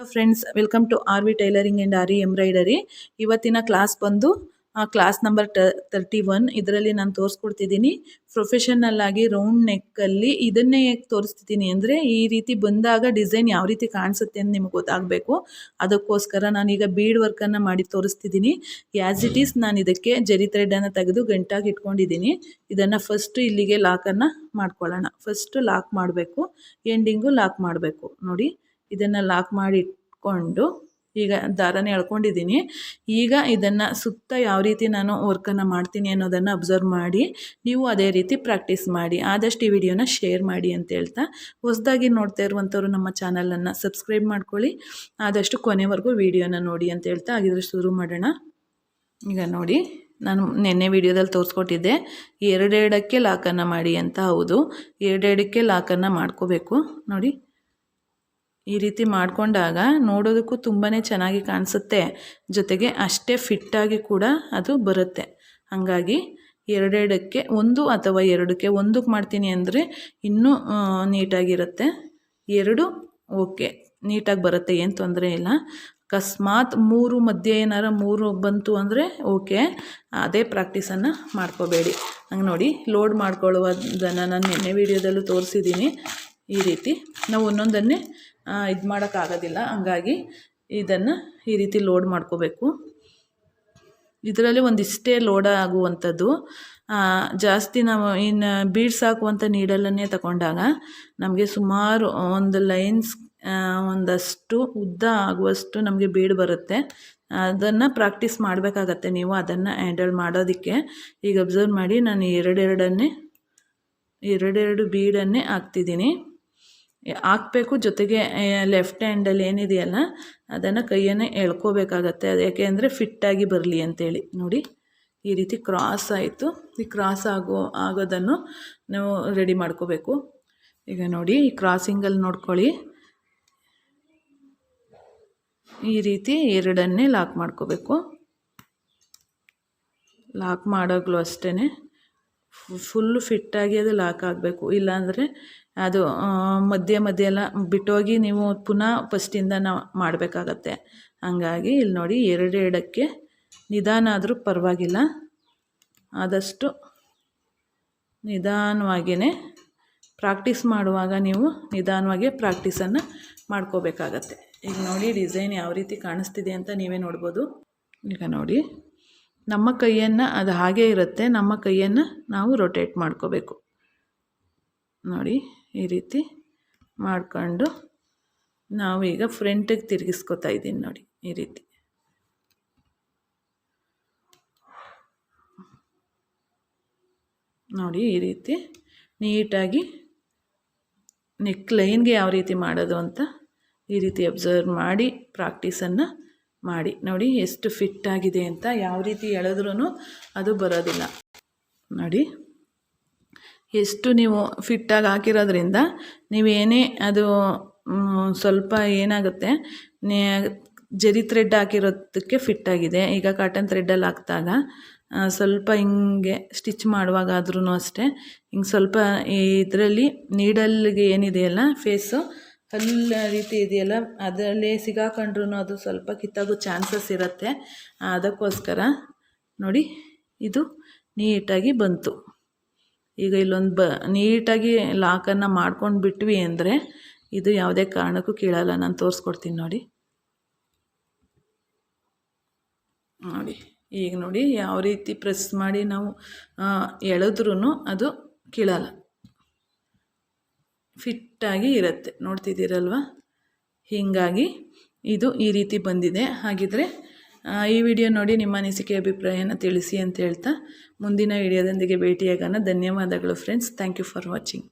Friends welcome to R V tailoring and R embroidery ಇವತ್ತಿನ class ಬಂದು class number ಟ thirty one ಇದರಲ್ಲಿ ನಾನು ತೋರಿಸ್ಕೊಡ್ತಿದ್ದೀನಿ ಪ್ರೊಫೆಷನಲ್ ಆಗಿ ರೌಂಡ್ ನೆಕ್ಕಲ್ಲಿ ಇದನ್ನೇ ತೋರಿಸ್ತಿದ್ದೀನಿ ಅಂದರೆ, ಈ ರೀತಿ ಬಂದಾಗ ಡಿಸೈನ್ ಯಾವ ರೀತಿ ಕಾಣಿಸುತ್ತೆ ಅಂತ ನಿಮಗೆ ಗೊತ್ತಾಗಬೇಕು. ಅದಕ್ಕೋಸ್ಕರ ನಾನೀಗ ಬೀಡ್ ವರ್ಕನ್ನು ಮಾಡಿ ತೋರಿಸ್ತಿದ್ದೀನಿ ಆ್ಯಸ್ ಇಟ್ ಈಸ್ ನಾನು ಇದಕ್ಕೆ ಜರಿ ಥ್ರೆಡನ್ನು ತೆಗೆದು ಗಂಟಾಗಿ ಇಟ್ಕೊಂಡಿದ್ದೀನಿ ಇದನ್ನು ಫಸ್ಟು ಇಲ್ಲಿಗೆ ಲಾಕನ್ನು ಮಾಡ್ಕೊಳ್ಳೋಣ. ಫಸ್ಟು ಲಾಕ್ ಮಾಡಬೇಕು ಎಂಡಿಂಗು ಲಾಕ್ ಮಾಡಬೇಕು. ನೋಡಿ. ಇದನ್ನು ಲಾಕ್ ಮಾಡಿ ಇಟ್ಕೊಂಡು ಈಗ ದಾರನೇ ಎಳ್ಕೊಂಡಿದ್ದೀನಿ. ಈಗ ಇದನ್ನು ಸುತ್ತ ಯಾವ ರೀತಿ ನಾನು ವರ್ಕನ್ನು ಮಾಡ್ತೀನಿ ಅನ್ನೋದನ್ನು ಅಬ್ಸರ್ವ್ ಮಾಡಿ, ನೀವು ಅದೇ ರೀತಿ ಪ್ರಾಕ್ಟೀಸ್ ಮಾಡಿ, ಆದಷ್ಟು ಈ ವಿಡಿಯೋನ ಶೇರ್ ಮಾಡಿ ಅಂತ ಹೇಳ್ತಾ, ಹೊಸದಾಗಿ ನೋಡ್ತಾ ಇರುವಂಥವ್ರು ನಮ್ಮ ಚಾನಲನ್ನು ಸಬ್ಸ್ಕ್ರೈಬ್ ಮಾಡ್ಕೊಳ್ಳಿ, ಆದಷ್ಟು ಕೊನೆವರೆಗೂ ವಿಡಿಯೋನ ನೋಡಿ ಅಂತ ಹೇಳ್ತಾ ಹಾಗಿದ್ರೆ ಶುರು ಮಾಡೋಣ. ಈಗ ನೋಡಿ, ನಾನು ನಿನ್ನೆ ವಿಡಿಯೋದಲ್ಲಿ ತೋರಿಸ್ಕೊಟ್ಟಿದ್ದೆ, ಎರಡೆರಡಕ್ಕೆ ಲಾಕನ್ನು ಮಾಡಿ ಅಂತ ಹೌದು, ಎರಡೆರಡಕ್ಕೆ ಲಾಕನ್ನು ಮಾಡ್ಕೋಬೇಕು. ನೋಡಿ ಈ ರೀತಿ ಮಾಡಿಕೊಂಡಾಗ ನೋಡೋದಕ್ಕೂ ತುಂಬಾ ಚೆನ್ನಾಗಿ ಕಾಣಿಸುತ್ತೆ. ಜೊತೆಗೆ ಅಷ್ಟೇ ಫಿಟ್ಟಾಗಿ ಕೂಡ ಅದು ಬರುತ್ತೆ. ಹಾಗಾಗಿ ಎರಡೆರಡಕ್ಕೆ ಒಂದು ಅಥವಾ ಎರಡಕ್ಕೆ ಒಂದಕ್ಕೆ ಮಾಡ್ತೀನಿ ಅಂದರೆ ಇನ್ನೂ ನೀಟಾಗಿರುತ್ತೆ. ಎರಡು, ಓಕೆ. ನೀಟಾಗಿ ಬರುತ್ತೆ, ಏನು ತೊಂದರೆ ಇಲ್ಲ. ಅಕಸ್ಮಾತ್ ಮೂರು ಮಧ್ಯೆ ಏನಾರ ಮೂರು ಬಂತು ಅಂದರೆ ಓಕೆ. ಅದೇ ಪ್ರಾಕ್ಟೀಸನ್ನು ಮಾಡ್ಕೋಬೇಡಿ. ಹಂಗೆ ನೋಡಿ ಲೋಡ್ ಮಾಡ್ಕೊಳ್ಳುವುದನ್ನು ನಾನು ನಿನ್ನೆ ವೀಡಿಯೋದಲ್ಲೂ ತೋರಿಸಿದ್ದೀನಿ. ಈ ರೀತಿ ನಾವು ಒಂದೊಂದನ್ನೇ ಇದು ಮಾಡೋಕ್ಕಾಗೋದಿಲ್ಲ ಹಂಗಾಗಿ ಇದನ್ನು ಈ ರೀತಿ ಲೋಡ್ ಮಾಡ್ಕೋಬೇಕು. ಇದರಲ್ಲಿ ಒಂದಿಷ್ಟೇ ಲೋಡ್ ಆಗುವಂಥದ್ದು. ಜಾಸ್ತಿ ನಾವು ಇನ್ನು ಬೀಡ್ಸ್ ಹಾಕುವಂಥ ನೀಡಲನ್ನೇ ತಗೊಂಡಾಗ ನಮಗೆ ಸುಮಾರು ಒಂದು ಲೈನ್ಸ್ ಒಂದಷ್ಟು ಉದ್ದ ಆಗುವಷ್ಟು ನಮಗೆ ಬೀಡ್ ಬರುತ್ತೆ. ಅದನ್ನು ಪ್ರಾಕ್ಟೀಸ್ ಮಾಡಬೇಕಾಗತ್ತೆ ನೀವು ಅದನ್ನು ಹ್ಯಾಂಡಲ್ ಮಾಡೋದಕ್ಕೆ. ಈಗ ಅಬ್ಸರ್ವ್ ಮಾಡಿ ನಾನು ಎರಡೆರಡನ್ನೇ ಎರಡೆರಡು ಬೀಡನ್ನೇ ಹಾಕ್ತಿದ್ದೀನಿ. ಹಾಕ್ಬೇಕು. ಜೊತೆಗೆ ಲೆಫ್ಟ್ ಹ್ಯಾಂಡಲ್ಲಿ ಏನಿದೆಯಲ್ಲ, ಅದನ್ನು ಕೈಯನ್ನೇ ಎಳ್ಕೋಬೇಕಾಗತ್ತೆ. ಅದು ಯಾಕೆ ಅಂದರೆ ಫಿಟ್ಟಾಗಿ ಬರಲಿ ಅಂತೇಳಿ. ನೋಡಿ, ಈ ರೀತಿ ಕ್ರಾಸ್ ಆಯಿತು. ಈ ಕ್ರಾಸ್ ಆಗೋ, ಆಗೋದನ್ನು ನಾವು ರೆಡಿ ಮಾಡ್ಕೋಬೇಕು. ಈಗ ನೋಡಿ, ಈ ಕ್ರಾಸಿಂಗಲ್ಲಿ ನೋಡ್ಕೊಳ್ಳಿ. ಈ ರೀತಿ ಎರಡನ್ನೇ ಲಾಕ್ ಮಾಡ್ಕೋಬೇಕು. ಲಾಕ್ ಮಾಡೋಗ್ಲೂ ಅಷ್ಟೇ ಫುಲ್ಲು ಫಿಟ್ಟಾಗಿ ಅದು ಲಾಕ್ ಆಗಬೇಕು. ಇಲ್ಲಾಂದರೆ ಅದು ಮಧ್ಯೆ ಮಧ್ಯೆ ಎಲ್ಲ ಬಿಟ್ಟೋಗಿ ನೀವು ಪುನಃ ಫಸ್ಟಿಂದ ನಾವು ಮಾಡಬೇಕಾಗತ್ತೆ. ಹಂಗಾಗಿ ಇಲ್ಲಿ ನೋಡಿ ಎರಡೆರಡಕ್ಕೆ ನಿಧಾನ ಆದರೂ ಪರವಾಗಿಲ್ಲ. ಆದಷ್ಟು ನಿಧಾನವಾಗಿಯೇ ಪ್ರಾಕ್ಟೀಸ್ ಮಾಡುವಾಗ ನೀವು ನಿಧಾನವಾಗಿ ಪ್ರಾಕ್ಟೀಸನ್ನು ಮಾಡ್ಕೋಬೇಕಾಗತ್ತೆ. ಈಗ ನೋಡಿ ಡಿಸೈನ್ ಯಾವ ರೀತಿ ಕಾಣಿಸ್ತಿದೆ ಅಂತ ನೀವೇ ನೋಡ್ಬೋದು. ಈಗ ನೋಡಿ, ನಮ್ಮ ಕೈಯನ್ನು ಅದು ಹಾಗೇ ಇರುತ್ತೆ. ನಮ್ಮ ಕೈಯನ್ನು ನಾವು ರೊಟೇಟ್ ಮಾಡ್ಕೋಬೇಕು. ನೋಡಿ, ಈ ರೀತಿ ಮಾಡಿಕೊಂಡು ನಾವೀಗ ಫ್ರಂಟಿಗೆ ತಿರುಗಿಸ್ಕೊತಾ ಇದ್ದೀನಿ ನೋಡಿ, ಈ ರೀತಿ. ನೋಡಿ, ಈ ರೀತಿ ನೀಟಾಗಿ ನೆಕ್ ಲೈನ್ಗೆ ಯಾವ ರೀತಿ ಮಾಡೋದು ಅಂತ ಈ ರೀತಿ ಅಬ್ಸರ್ವ್ ಮಾಡಿ ಪ್ರಾಕ್ಟೀಸನ್ನು ಮಾಡಿ. ನೋಡಿ, ಎಷ್ಟು ಫಿಟ್ ಆಗಿದೆ ಅಂತ ಯಾವ ರೀತಿ ಎಳೆದ್ರೂ ಅದು ಬರೋದಿಲ್ಲ. ನೋಡಿ. ಎಷ್ಟು ನೀವು ಫಿಟ್ಟಾಗಿ ಹಾಕಿರೋದ್ರಿಂದ ನೀವೇನೇ ಅದು ಸ್ವಲ್ಪ ಏನಾಗುತ್ತೆ ಜರಿ ಥ್ರೆಡ್ ಹಾಕಿರೋದಕ್ಕೆ ಫಿಟ್ಟಾಗಿದೆ. ಈಗ ಕಾಟನ್ ಥ್ರೆಡ್ಡಲ್ಲಿ ಹಾಕಿದಾಗ ಸ್ವಲ್ಪ ಹಿಂಗೆ ಸ್ಟಿಚ್ ಮಾಡುವಾಗ ಆದ್ರೂ ಅಷ್ಟೇ. ಹಿಂಗೆ ಸ್ವಲ್ಪ ಇದರಲ್ಲಿ ನೀಡಲ್ಗೆ ಏನಿದೆಯಲ್ಲ, ಫೇಸು, ಕಲ್ಲ ರೀತಿ ಇದೆಯಲ್ಲ, ಅದರಲ್ಲಿ ಸಿಗಾಕೊಂಡ್ರೂ ಅದು ಸ್ವಲ್ಪ ಕಿತ್ತಾಗೋ ಚಾನ್ಸಸ್ ಇರುತ್ತೆ. ಅದಕ್ಕೋಸ್ಕರ ನೋಡಿ, ಇದು ನೀಟಾಗಿ ಬಂತು. ಈಗ ಇಲ್ಲೊಂದು ಬ, ನೀಟಾಗಿ ಲಾಕನ್ನು ಮಾಡ್ಕೊಂಡು ಬಿಟ್ವಿ ಅಂದರೆ ಇದು ಯಾವುದೇ ಕಾರಣಕ್ಕೂ ಕೀಳಲ್ಲ. ನಾನು ತೋರಿಸ್ಕೊಡ್ತೀನಿ ನೋಡಿ. ನೋಡಿ, ಈಗ ನೋಡಿ ಯಾವ ರೀತಿ ಪ್ರೆಸ್ ಮಾಡಿ ನಾವು ಎಳೆದ್ರೂ ಅದು ಕೀಳಲ್ಲ. ಫಿಟ್ಟಾಗಿ ಇರುತ್ತೆ. ನೋಡ್ತಿದ್ದೀರಲ್ವ? ಹೀಗಾಗಿ ಇದು ಈ ರೀತಿ ಬಂದಿದೆ. ಹಾಗಿದ್ರೆ ಈ ವಿಡಿಯೋ ನೋಡಿ ನಿಮ್ಮ ಅನಿಸಿಕೆ ಅಭಿಪ್ರಾಯನ ತಿಳಿಸಿ ಅಂತ ಹೇಳ್ತಾ ಮುಂದಿನ ವಿಡಿಯೋದೊಂದಿಗೆ ಭೇಟಿಯಾಗೋಣ. ಧನ್ಯವಾದಗಳು friends thank you for watching